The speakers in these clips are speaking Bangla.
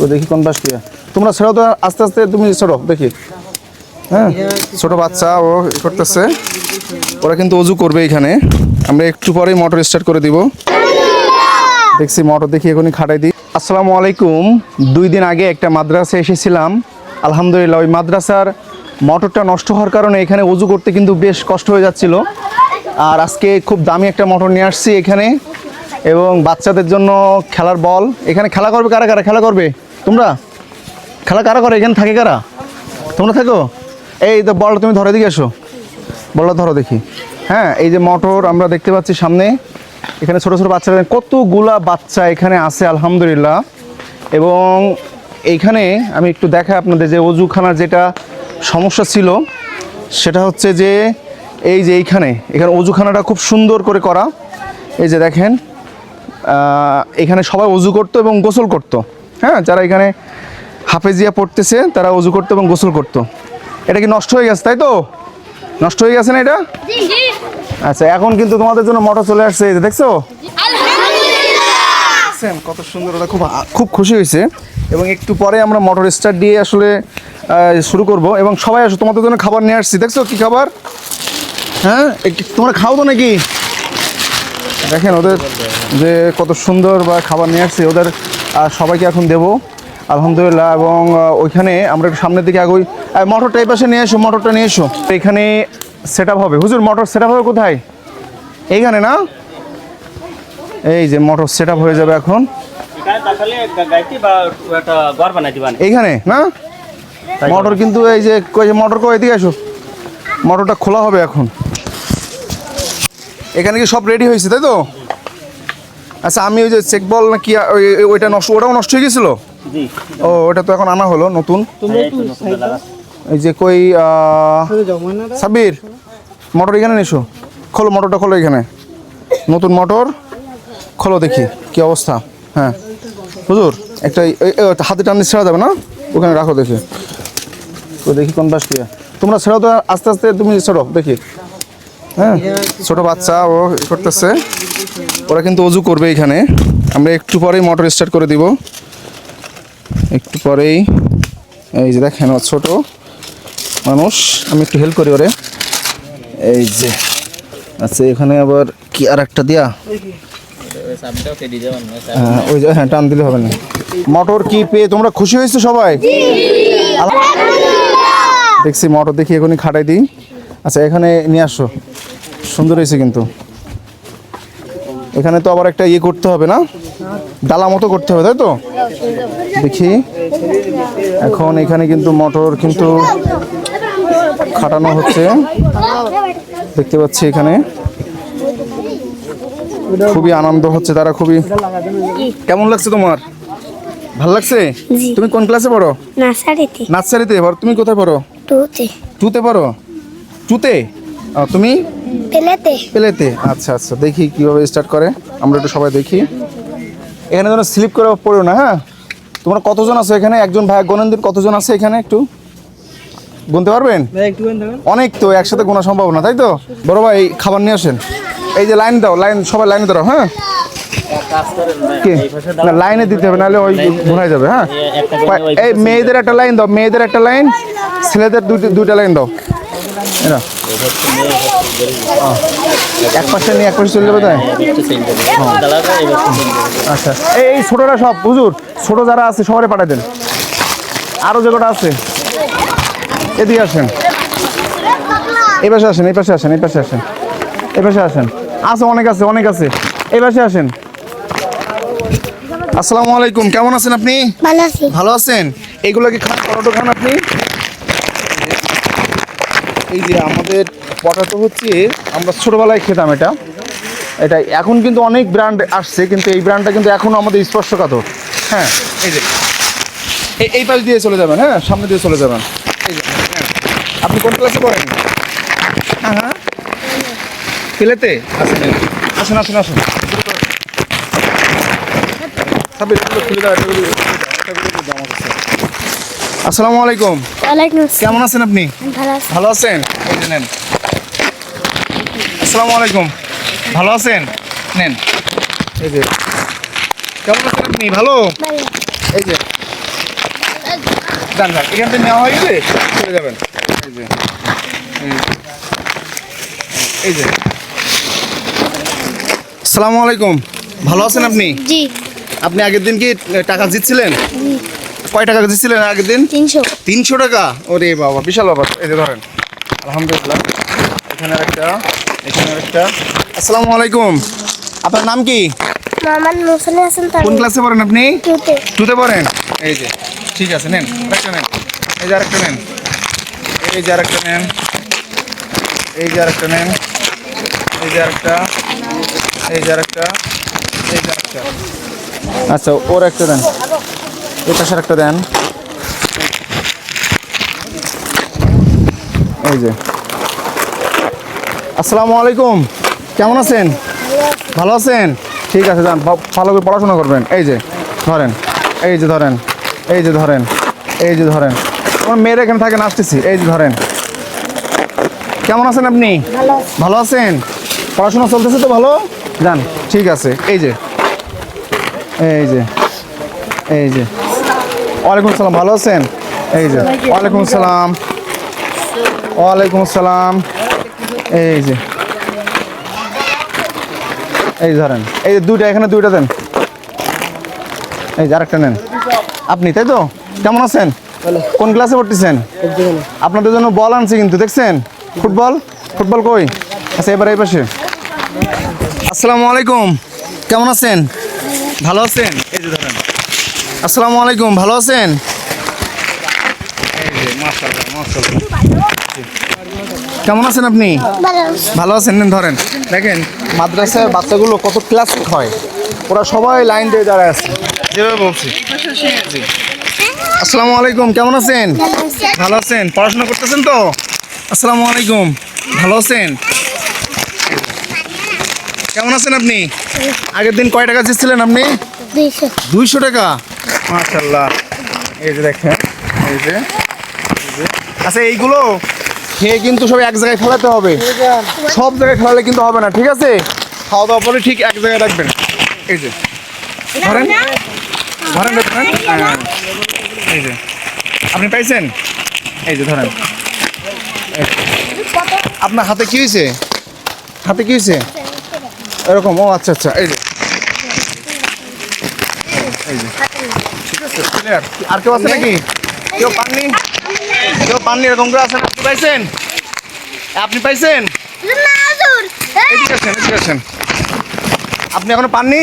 তো দেখি কোন পাশ দিয়ে তোমরা ছেড়ো তো, আস্তে আস্তে তুমি ছেড়ো দেখি। হ্যাঁ? ছোট বাচ্চা ও করতেছে। ওরা কিন্তু অজু করবে এখানে। আমরা একটু পরেই মোটর স্টার্ট করে দিব। দেখছি মোটর দেখি এখনই খাটাই দিই। আসসালামু আলাইকুম। দুই দিন আগে একটা মাদ্রাসায় এসেছিলাম। আলহামদুলিল্লাহ, ওই মাদ্রাসার মোটরটা নষ্ট হওয়ার কারণে এখানে অজু করতে কিন্তু বেশ কষ্ট হয়ে যাচ্ছিল। আর আজকে খুব দামি একটা মোটর নিয়ে আসছি এখানে। এবং বাচ্চাদের জন্য খেলার বল এখানে খেলা করবে কারা কারা? খেলা করবে? তোমরা? খেলা কারা করে? এখানে থাকে কারা? তোমরা থাকো। এই তো বল, তুমি ধরে দিকে এসো। বলটা ধরো দেখি। হ্যাঁ এই যে মোটর আমরা দেখতে পাচ্ছি সামনে। এখানে ছোট ছোট বাচ্চারা কতগুলা বাচ্চা এখানে আছে, আলহামদুলিল্লাহ। এবং এইখানে আমি একটু দেখাই আপনাদের যে অজুখানার যেটা সমস্যা ছিল, সেটা হচ্ছে যে এই যে এইখানে, এখানে অজুখানাটা খুব সুন্দর করে করা। এই যে দেখেন এখানে সবাই অজু করতো এবং গোসল করতো। হ্যাঁ যারা এখানে হাফেজিয়া পড়তেছে তারা অজু করতো এবং গোসল করতো। এটা কি নষ্ট হয়ে গেছে তাই তো? নষ্ট হয়ে গেছে না এটা? আচ্ছা এখন কিন্তু তোমাদের জন্য মোটর চলে আসছে এই যে দেখছ? কত সুন্দর ওরা খুব খুব খুশি হয়েছে। এবং একটু পরে আমরা মোটর স্টার্ট দিয়ে আসলে শুরু করব। এবং সবাই আসো তোমাদের জন্য খাবার নিয়ে আসছি। দেখছ কি খাবার? হ্যাঁ একটু- তোমরা খাও তো নাকি? দেখেন ওদের যে কত সুন্দর বা খাবার নিয়ে আসছি ওদের সবাইকে এখন দেব। আলহামদুলিল্লাহ, এবং ওইখানে আমরা একটু সামনের দিকে আগুই। মোটরটা এই পাশে নিয়ে এসো মোটরটা নিয়ে এসো। এখানে সেট হবে। হুজুর মোটর সেট হবে কোথায়? এইখানে না? এই যে মোটর সেট হয়ে যাবে এখন। এইখানে না? মোটর কিন্তু এই যে মোটর কই? এদিকে আসো। মোটরটা খোলা হবে এখন। এখানে কি সব রেডি হয়েছে, তাই তো? আচ্ছা আমি ওই যে চেক বল না কি ওই- ওই- ওইটা নষ্ট ওটাও নষ্ট হয়ে গেছিল? ও ওটা তো এখন আনা হলো নতুন। এই লাগা এই যে কই সাবির মোটর এখানে নিসো খোলো মোটরটা খোলো এখানে। নতুন মোটর খোলো দেখি কি অবস্থা? হ্যাঁ। হুজুর একটা হাতে টান ছেড়া যাবে না? ওখানে রাখো দেখি। তো দেখি কোন পাশ দিয়ে। তোমরা ছেড়ো তো আস্তে আস্তে তুমি ছেড়ো দেখি। হ্যাঁ ছোট বাচ্চা ও করতেছে। ওরা কিন্তু অজু করবে এখানে। আমরা একটু পরেই মোটর স্টার্ট করে দিব। একটু পরেই এই যে দেখেন ছোট মানুষ আমি একটু হেল্প করি ওরে। এই যে আচ্ছা এখানে আবার কি আর একটা দিয়া? হ্যাঁ, ওই যে হ্যাঁ টান দিলে হবে না। মোটর কি পেয়ে তোমরা খুশি হয়েছো সবাই? দেখছি মোটর দেখি এখনই খাটাই দিই। আচ্ছা এখানে নিয়ে আসো। সুন্দর হয়েছে কিন্তু। এখানে তো আবার একটা ইয়ে করতে হবে না? ডালা মতো করতে হবে তাই তো? দেখি। এখন এখানে কিন্তু মোটর কিন্তু খাটানো হচ্ছে। দেখতে পাচ্ছি এখানে। খুবই আনন্দ হচ্ছে তারা খুবই কেমন লাগছে তোমার? ভালো লাগছে? তুমি কোন ক্লাসে পড়ো? নার্সারিতে। নার্সারিতে? তুমি কোথায় পড়ো? টুতে। টুতে পড়ো? টুতে আহ, তুমি? পেলেতে। পেলেতে। আচ্ছা আচ্ছা দেখি কীভাবে স্টার্ট করে। আমরা একটু সবাই দেখি। এখানে যেন স্লিপ করে পড়ো না হ্যাঁ? তোমরা কতজন আছো এখানে? একজন ভাই গণেন দিন কতজন আছে এখানে একটু? গুনতে পারবেন? অনেক তো একসাথে গোনা সম্ভব না তাই তো? বড় ভাই খাবার নিয়ে আসেন। এই যে লাইন দাও লাইন সবাই লাইনে দাও হ্যাঁ? কি? না লাইনে দিতে হবে নাহলে ওই ভুলাই যাবে হ্যাঁ? এই মেয়েদের একটা লাইন দাও মেয়েদের একটা লাইন ছেলেদের দুইটা দুইটা লাইন দাও। এরা এক পাশে নিয়ে এক পাশে চলে যাবে তাই? আচ্ছা। এই ছোটরা সব হুজুর ছোট যারা আছে সবারে পাঠাই দেন। আরও যে কটা আছে এদিকে আসেন। এই পাশে আসেন এই পাশে আসেন এই পাশে আসেন। এই পাশে আসেন। আছে অনেক আছে অনেক আছে। এই পাশে আসেন। আসসালামু আলাইকুম কেমন আছেন আপনি? ভালো আছেন? এইগুলো কি খান পরোটো খান আপনি? এই যে আমাদের পটাটো হচ্ছে আমরা ছোটোবেলায় খেতাম এটা। এটা এখন কিন্তু অনেক ব্র্যান্ড আসছে কিন্তু এই ব্র্যান্ডটা কিন্তু এখনও আমাদের স্পর্শকাতর। হ্যাঁ এই যে। এই- এই পাশ দিয়ে চলে যাবেন হ্যাঁ সামনে দিয়ে চলে যাবেন। এই যে হ্যাঁ। আপনি কোন ক্লাসে পড়েন? হ্যাঁ হ্যাঁ পেলেতে? আসেন আসেন আসেন আসেন। খুলে এগুলো- এগুলো দিয়ে দাও আমার কাছে। আসসালামু আলাইকুম। ওয়ালাইকুম কেমন আছেন আপনি? ভালো আছি। ভালো আছেন? নেন। আসসালামু আলাইকুম। ভালো আছেন? নেন। এই যে। কেমন আছেন আপনি? ভালো? এই যে। যান এখান থেকে নেওয়া হয়ে গেলে চলে যাবেন। এই যে। এই যে। এই যে। আসসালামু আলাইকুম। ভালো আছেন আপনি? জি। আপনি আগের দিন কি টাকা জিতছিলেন? কয় টাকা জিতছিলেন আগের দিন তিনশো। তিনশো টাকা? ওরে বাবা বিশাল বাবা এই যে ধরেন আলহামদুলিল্লাহ। এখানে একটা এখানে একটা আসসালামু আলাইকুম। আপনার নাম কি? মোহাম্মদ মোসানি হাসান কোন ক্লাসে পড়েন আপনি? টুতে। টুতে পড়েন? এই যে ঠিক আছে নেন আরেকটা নেন। এই যে আরেকটা নেন। এই যে আরেকটা নেন। এই যে আরেকটা নেন। এই যে আরেকটা। এই যে আরেকটা। এই যে আরেকটা। আচ্ছা ওর একটা দেন। এই পাশের একটা দেন। এই যে। আসসালামু আলাইকুম। কেমন আছেন? ভালো আছেন? ঠিক আছে যান ভালো করে পড়াশোনা করবেন। এই যে ধরেন এই যে ধরেন এই যে ধরেন এই যে ধরেন। আমার মেয়ের এখানে থাকেন আসতেছি। এই যে ধরেন। কেমন আছেন আপনি? ভালো ভালো আছেন? পড়াশোনা চলতেছে তো ভালো? যান ঠিক আছে। এই যে এই যে এই যে। ওয়ালাইকুম সালাম ভালো আছেন? এই যে ওয়ালাইকুম সালাম। ওয়ালাইকুম সালাম। এই যে। এই ধরেন এই যে দুইটা এখানে দুইটা দেন। এই যে আরেকটা নেন। আপনি তাই তো? কেমন আছেন? কোন ক্লাসে পড়তেছেন? আপনাদের জন্য বল আনছি কিন্তু দেখছেন? ফুটবল? ফুটবল কই? আচ্ছা এবার এই পাশে। আসসালামু আলাইকুম। কেমন আছেন? ভালো আছেন? এই যে আসসালামু আলাইকুম ভালো আছেন? কেমন আছেন আপনি? ভালো। আছেন নেন ধরেন। দেখেন মাদ্রাসার বাচ্চাগুলো কত ক্লাস হয়। ওরা সবাই লাইন দিয়ে দাঁড়ায় আছে। যেভাবে বলছি। আসসালামু আলাইকুম কেমন আছেন? ভালো আছেন? পড়াশোনা করতেছেন তো? আসসালামু আলাইকুম ভালো আছেন? কেমন আছেন আপনি? আগের দিন কয় টাকা চেয়েছিলেন আপনি? দুইশো। টাকা? মাশাল্লাহ এই যে দেখেন এই যে আচ্ছা এইগুলো খেয়ে কিন্তু সব এক জায়গায় ফেলাতে হবে। সব জায়গায় ফেলালে কিন্তু হবে না ঠিক আছে? খাওয়া দাওয়া পরে ঠিক এক জায়গায় রাখবেন। এই যে ধরেন ধরেন ধরেন। হ্যাঁ। এই যে। আপনি পাইছেন? এই যে ধরেন। আপনার হাতে কি হয়েছে? হাতে কি হয়েছে? এরকম ও আচ্ছা আচ্ছা এই যে। আর কেউ আছে নাকি? কেউ পাননি? কেউ পাননি? এরকম করে আছেন আপনি পাইছেন? আপনি পাইছেন? এদিকে আসেন এদিকে আসেন। আপনি এখনও পাননি?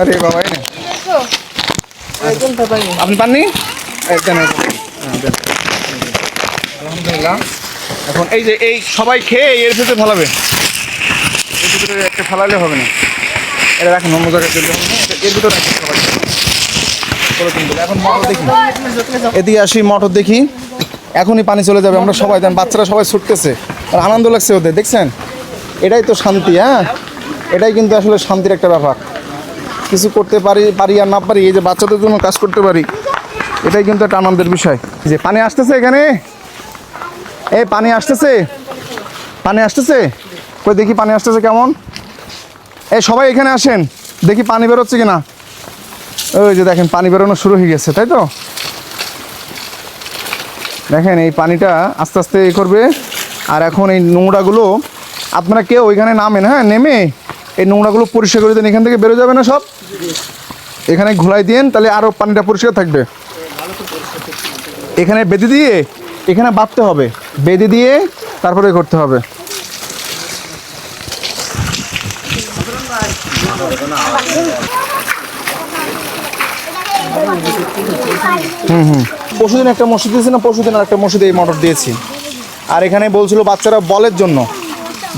আরে বাবা আপনি পাননি। হ্যাঁ। আলহামদুলিল্লাহ। এখন এই যে, এই সবাই খেয়ে এর ভিতরে ফেলাবে। এর ভিতরে একটা ফেলালে হবে না। এটা অন্য জায়গায় এটা- এর সবাই। এখন মটর দেখি। এদিকে আসি, মটর দেখি। এখনই পানি চলে যাবে, আমরা সবাই দেন বাচ্চারা সবাই ছুটতেছে। আর আনন্দ লাগছে ওদের, দেখছেন? এটাই তো শান্তি হ্যাঁ? এটাই কিন্তু আসলে শান্তির একটা ব্যাপার। কিছু করতে পারি পারি আর না পারি, এই যে বাচ্চাদের জন্য কাজ করতে পারি, এটাই কিন্তু একটা আনন্দের বিষয়। যে পানি আসতেছে এখানে? এই পানি আসতেছে? পানি আসতেছে? কই দেখি পানি আসতেছে কেমন? এই সবাই এখানে আসেন। দেখি পানি বেরোচ্ছে কিনা। ওই যে দেখেন, পানি বেরোনো শুরু হয়ে গেছে, তাই তো? দেখেন, এই পানিটা আস্তে আস্তে এ করবে। আর এখন এই নোংরাগুলো, আপনারা কেউ ওইখানে নামেন হ্যাঁ নেমে এই নোংরাগুলো পরিষ্কার করে দেন, এখান থেকে বেরো যাবে না সব? এখানে ঘোলাই দিন তাহলে আরও পানিটা পরিষ্কার থাকবে। এখানে বেঁধে দিয়ে, এখানে বাঁধতে হবে। বেঁধে দিয়ে তারপরে করতে হবে। পরশুদিন একটা মসজিদ দিয়েছি না পরশুদিন আর একটা মসজিদে এই মোটর দিয়েছি। আর এখানে বলছিল বাচ্চারা বলের জন্য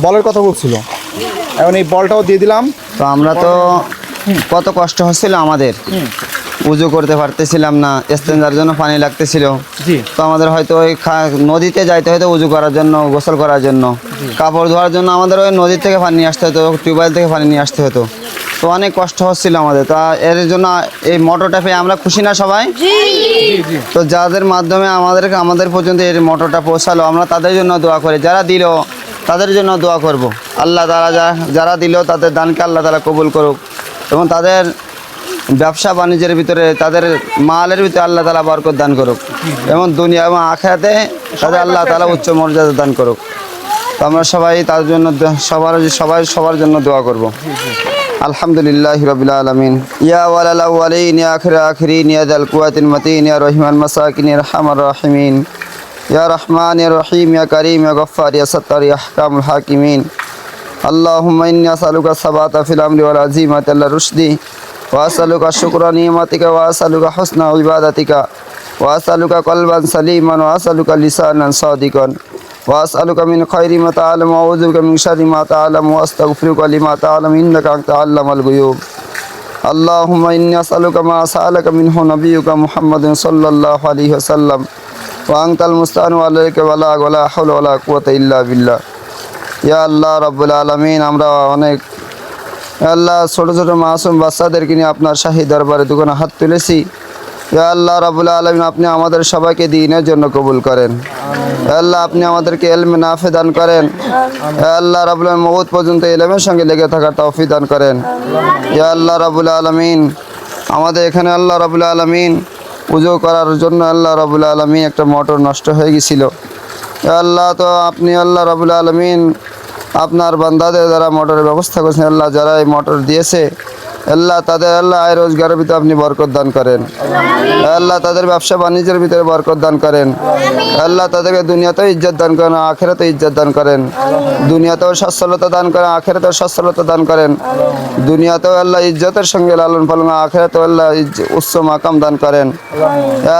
বলের কথা বলছিল। এখন এই বলটাও দিয়ে দিলাম। তো আমরা তো কত কষ্ট হচ্ছিল আমাদের। উজু করতে পারতেছিলাম না স্টেঞ্জার জন্য পানি লাগতেছিল। তো আমাদের হয়তো ওই খা- নদীতে যাইতে হয়তো উজু করার জন্য গোসল করার জন্য। কাপড় ধোয়ার জন্য আমাদের ওই নদীর থেকে পানি নিয়ে আসতে হতো টিউবওয়েল থেকে পানি নিয়ে আসতে হতো। তো অনেক কষ্ট হচ্ছিল আমাদের। তা এর জন্য এই মোটরটা পেয়ে আমরা খুশি না সবাই? তো যাদের মাধ্যমে আমাদেরকে আমাদের পর্যন্ত এই মোটরটা পৌঁছালো আমরা তাদের জন্য দোয়া করি। যারা দিল তাদের জন্য দোয়া করব। আল্লাহ তারা যা যারা দিল তাদের দানকে আল্লাহ তারা কবুল করুক। এবং তাদের ব্যবসা বাণিজ্যের ভিতরে তাদের মালের ভিতরে আল্লাহ তালা বরকত দান করুক। এবং দুনিয়া এবং আখেরাতে তাদের আল্লাহ তালা উচ্চ মর্যাদা দান করুক। তো আমরা সবাই তার জন্য সবার সবাই সবার জন্য দোয়া করব। আলহামদুলিল্লাহ রবিল আলমিন ইয়া ওয়ালাল আউয়ালিন ইয়া আখির আখিরিন ইয়া দাল কুয়াতিন মতিন ইয়া রহিমান মাসাকিন ইয়া রহমান রাহিমিন ইয়া রহমান ইয়া রহিম ইয়া করিম ইয়া গফফার ইয়া সত্তার ইয়া আহকামুল হাকিমিন اللهم إني أسألك الثبات في الأمر والعزيمة الرشد وأسألك شكر نعمتك وأسألك حسن عبادتك وأسألك قلبا سليما وأسألك لسانا صادقا وأسألك من خير ما تعلم وأعوذ بك من شر ما تعلم وأستغفرك لما تعلم إنك أنت علم الغيوب اللهم إني أسألك ما سألك منه نبيك محمد صلى الله عليه وسلم وأنت المستعان عليك ولا ولا حول ولا قوة إلا بالله ইয়া আল্লাহ রব্বুল আলমিন আমরা অনেক আল্লাহ ছোট ছোট মাসুম বাচ্চাদেরকে নিয়ে আপনার শাহী দরবারে দোকানে হাত তুলেছি ইয়া আল্লাহ রব্বুল আলমিন, আপনি আমাদের সবাইকে দিনের জন্য কবুল করেন। আল্লাহ, আপনি আমাদেরকে এলমে নাফে দান করেন। আল্লাহ রাবুল মৌত পর্যন্ত এলমের সঙ্গে লেগে থাকার তৌফি দান করেন। ইয়া আল্লাহ রব্বুল আলমিন, আমাদের এখানে আল্লাহ রবুল আলমিন, পুজো করার জন্য আল্লাহ রবুল আলমিন একটা মোটর নষ্ট হয়ে গেছিল। আল্লাহ, তো আপনি আল্লাহ রবুল আলমিন, আপনার বান্দাদের দ্বারা মোটরের ব্যবস্থা করেছেন। আল্লাহ যারা এই মোটর দিয়েছে আল্লাহ তাদের, আল্লাহ আয় রোজগারের ভিতরে আপনি বরকত দান করেন। আল্লাহ তাদের ব্যবসা বাণিজ্যের ভিতরে বরকত দান করেন। আল্লাহ তাদেরকে দুনিয়াতেও ইজ্জত দান করেন, আখেরাতেও ইজ্জত দান করেন। দুনিয়াতেও সচ্ছলতা দান করেন, আখেরাতেও সচ্ছলতা দান করেন। দুনিয়াতেও আল্লাহ ইজ্জতের সঙ্গে লালন পালন আখেরাতেও আল্লাহ উচ্চ মাকাম দান করেন।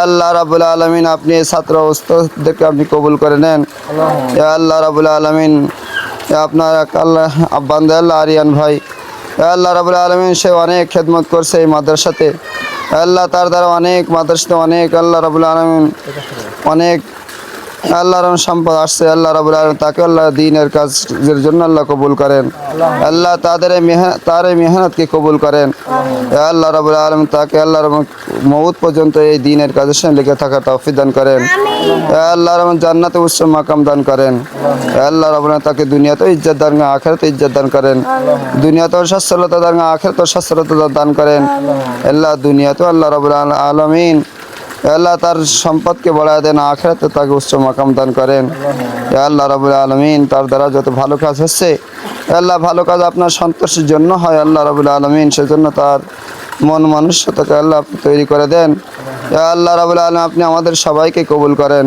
আল্লাহ রাবুল আলমিন, আপনি ছাত্র উস্তাদদেরকে আপনি কবুল করে নেন। আল্লাহ রাবুল আলমিন আপনার আল্লাহ আব্বান্দে আল্লাহ আরিয়ান ভাই। আল্লাহ রাবুল আলমিন সে অনেক খেদমত করছে এই মাদ্রাসাতে। আল্লাহ তার দ্বারা অনেক মাদ্রাসাতে অনেক, আল্লাহ রাবুল আলমিন অনেক আল্লাহর সম্পদ আসছে, আল্লাহ রাবুল আলম তাকে আল্লাহ দিনের কাজের জন্য আল্লাহ কবুল করেন। আল্লাহ তাদের তার এই মেহনতকে কবুল করেন। আল্লাহ রাবুল আলম তাকে আল্লাহ মৌত পর্যন্ত এই দিনের কাজের সঙ্গে লেগে থাকা তৌফিক দান করেন। আল্লাহ রহমান জান্নাতে উচ্চ মাকাম দান করেন। আল্লাহ আলম তাকে দুনিয়াতেও ইজ্জত দান আখেরাতে ইজ্জত দান করেন। দুনিয়াতেও সচ্ছলতা দান আখেরাতেও সচ্ছলতা দান করেন। আল্লাহ দুনিয়াতেও আল্লাহ রাবুল আলমিন আল্লাহ, তার সম্পদকে বাড়ায় দেন, আখেরাতে তাকে উচ্চ মাকাম দান করেন। আল্লাহ রাবুল আলমিন, তার দ্বারা যত ভালো কাজ হচ্ছে আল্লাহ, ভালো কাজ আপনার সন্তোষের জন্য হয়, আল্লাহ রাবুল আলমিন, সেজন্য তার মন মানুষ্যতাকে আল্লাহ তৈরি করে দেন। আল্লাহ রাবুল আলম আপনি আমাদের সবাইকে কবুল করেন।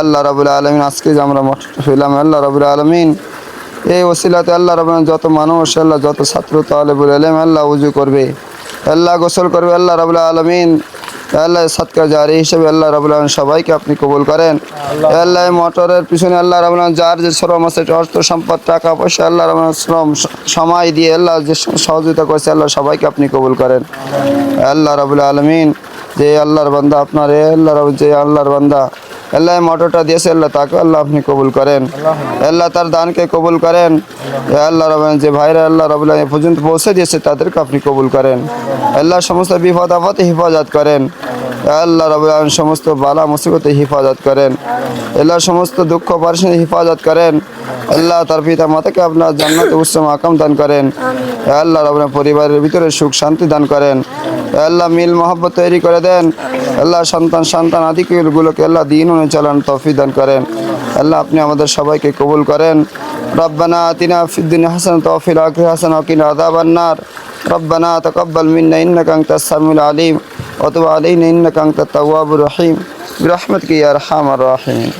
আল্লাহ রাবুল আলমিন, আজকে যে আমরা হইলাম আল্লাহ রাবুল আলমিন, এই ওসিলাতে আল্লাহ রবেন যত মানুষ আল্লাহ, যত ছাত্র, তালেবুল আলম আল্লাহ, উজু করবে। আল্লাহ, গোসল করবে আল্লাহ রাবুল আলমিন। আল্লাহ সৎকার জারি হিসেবে আল্লাহ রাবুল আলম সবাইকে আপনি কবুল করেন। আল্লাহ। মোটরের পিছনে আল্লাহ রাবুল আলম যার যে শ্রম আছে অর্থ সম্পদ টাকা পয়সা আল্লাহ রাবুল শ্রম সময় দিয়ে আল্লাহ যে সহযোগিতা করেছে আল্লাহ সবাইকে আপনি কবুল করেন। আল্লাহ। রাবুল আলমিন যে আল্লাহর বান্দা আপনার এ আল্লাহ রাবুল যে আল্লাহর বান্দা আল্লাহ মোটরটা দিয়েছে, আল্লাহ তাকে আল্লাহ আপনি কবুল করেন। আল্লাহ তার দানকে কবুল করেন। আল্লাহ রবেন যে ভাইরা আল্লাহ রবুল্লাহ পর্যন্ত পৌঁছে দিয়েছে, তাদেরকে আপনি কবুল করেন। আল্লাহ সমস্ত বিপদ আপদে হেফাজত করেন। আল্লাহ রবুল আলম সমস্ত বালা মুসিবতে হেফাজত করেন। আল্লাহ সমস্ত দুঃখ পারিশানি হেফাজত করেন। আল্লাহ তার পিতা মাতাকে আপনার জান্নাত উচ্চ আকাম দান করেন। আল্লাহ রবেন পরিবারের ভিতরে সুখ শান্তি দান করেন। আল্লাহ মিল মহব্বত তৈরি করে দেন। আল্লাহ সন্তান সন্তান আদিগুলোকে আল্লাহ দিন অনুযায়ী চালান তফি দান করেন। আল্লাহ আপনি আমাদের সবাইকে কবুল করেন। ربنا آتنا في الدنيا حسنة وفي الآخرة حسنة وقنا عذاب النار. ربنا تقبل منا إنك أنت السميع العليم. وتب علينا إنك أنت التواب الرحيم. برحمتك يا أرحم الراحمين.